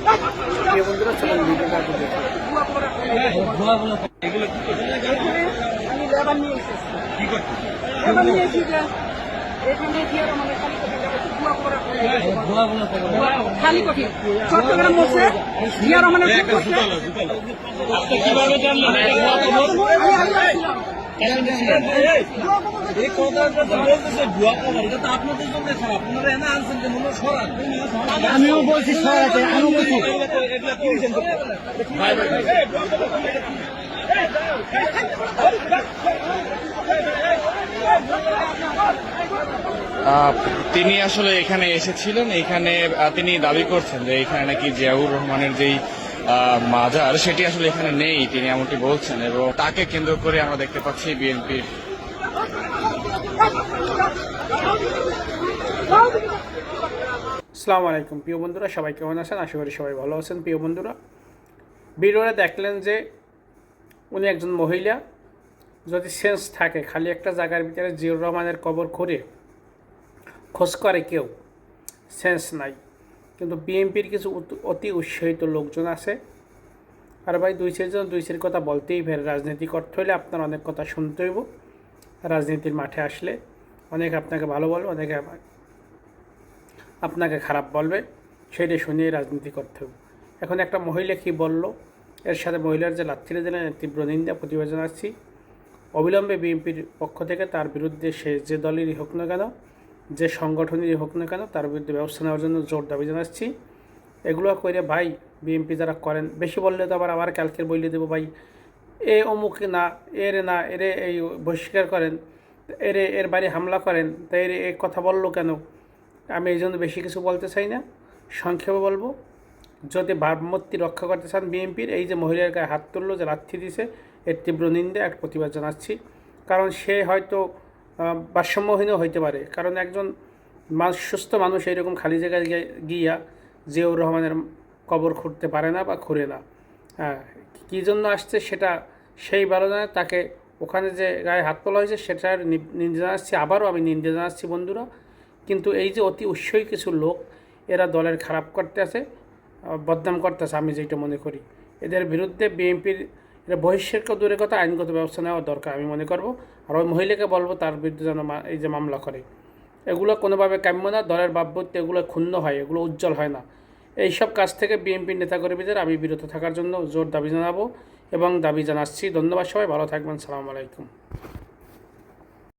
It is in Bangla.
প্রিয় বন্ধুরা চলুন ভিডিওটা আগে দেখি। আমি লেবার নিয়ে এসেছি লেবার নিয়ে এসেছি খালি কোঠি যাবে বুয়া করে খালি কোঠি চট্টগ্রাম বসে জিয়া রহমানের করছে? আমি আমিও বলছি তিনি আসলে এখানে এসেছিলেন, এখানে তিনি দাবি করছেন যে এখানে নাকি জিয়াউর রহমানের যেই মাজার, সেটি আসলে এখানে নেই, তিনি এমনটি বলছেন, এবং তাকে কেন্দ্র করে আমরা দেখতে পাচ্ছি বিএনপির আসসালামু আলাইকুম, প্রিয় বন্ধুরা, সবাই কেমন আছেন? আশা করি সবাই ভালো আছেন, প্রিয় বন্ধুরা। ভিডিওটা দেখলেন যে উনি একজন মহিলা, যদি সেন্স থাকে, খালি একটা জায়গার ভিতরে জিয়র রহমানের কবর খুঁড়ে খোঁজ করে কেউ, সেন্স নাই। কিন্তু বিএনপির কিছু অতি উৎসাহিত লোকজন আছে। আর ভাই, দুই চারজন দুই চার কথা বলতেই ফের রাজনীতি করতে হলে আপনার অনেক কথা শুনতে হইব। রাজনীতির মাঠে আসলে অনেকে আপনাকে ভালো বলবে, অনেকে আপনাকে খারাপ বলবে, সেটা শুনিয়ে রাজনীতি করতে হবে এখন একটা মহিলা কি বলল? এর সাথে মহিলার যে লাথিরে দিলেন তীব্র নিন্দা প্রতিবাদ জানাচ্ছি অবিলম্বে বিএনপির পক্ষ থেকে তার বিরুদ্ধে সে যে দলেরই হোক না কেন যে সংগঠনই হোক না কেন, তার বিরুদ্ধে ব্যবস্থা নেওয়ার জন্য জোর দাবি জানাচ্ছি। এগুলো করে ভাই বিএনপি যারা করেন, বেশি বললে তো আবার আবার কালকের বইলে দেবো ভাই। এ অমুক না এর না এরে এই বহিষ্কার করেন এরে এর বাড়ি হামলা করেন তাই এর এ কথা বলল কেন? আমি এই জন্য বেশি কিছু বলতে চাই না। সংক্ষেপে বলব, যদি ভাবমূর্তি রক্ষা করতে চান বিএনপির, এই যে মহিলার গায়ে হাত তুললো, যে লাথি দিছে, এর তীব্র নিন্দা, এক প্রতিবাদ জানাচ্ছি। কারণ সে হয়তো ভারসাম্যহীনও হইতে পারে। কারণ একজন মানুষ, সুস্থ মানুষ এইরকম খালি জায়গায় গিয়া জিয়াউর রহমানের কবর খুঁড়তে পারে না বা খুঁড়ে না। হ্যাঁ কী জন্য আসছে সেটা সেই জানে, তাকে ওখানে যে গায়ে হাত তোলা হয়েছে সেটার নিন্দা জানাচ্ছি, আবারও আমি নিন্দা জানাচ্ছি বন্ধুরা। কিন্তু এই যে অতি উৎসই কিছু লোক, এরা দলের খারাপ করতে আছে বদনাম করতে আছে, আমি যেটা মনে করি। এদের বিরুদ্ধে বিএনপির এটা বহিষ্কার দূরের কথা, আইনগত ব্যবস্থা নেওয়া দরকার আমি মনে করব। আর ওই মহিলাকে বলব তার বিরুদ্ধে যেন এই যে মামলা করে। এগুলো কোনোভাবে কাম্য না, দলের বাব্যতে এগুলো ক্ষুণ্ণ হয়, এগুলো উজ্জ্বল হয় না। এইসব কাজ থেকে বিএনপির নেতাকর্মীদের আমি বিরত থাকার জন্য জোর দাবি জানাব এবং দাবি জানাচ্ছি। ধন্যবাদ সবাই, ভালো থাকবেন, সালাম আলাইকুম।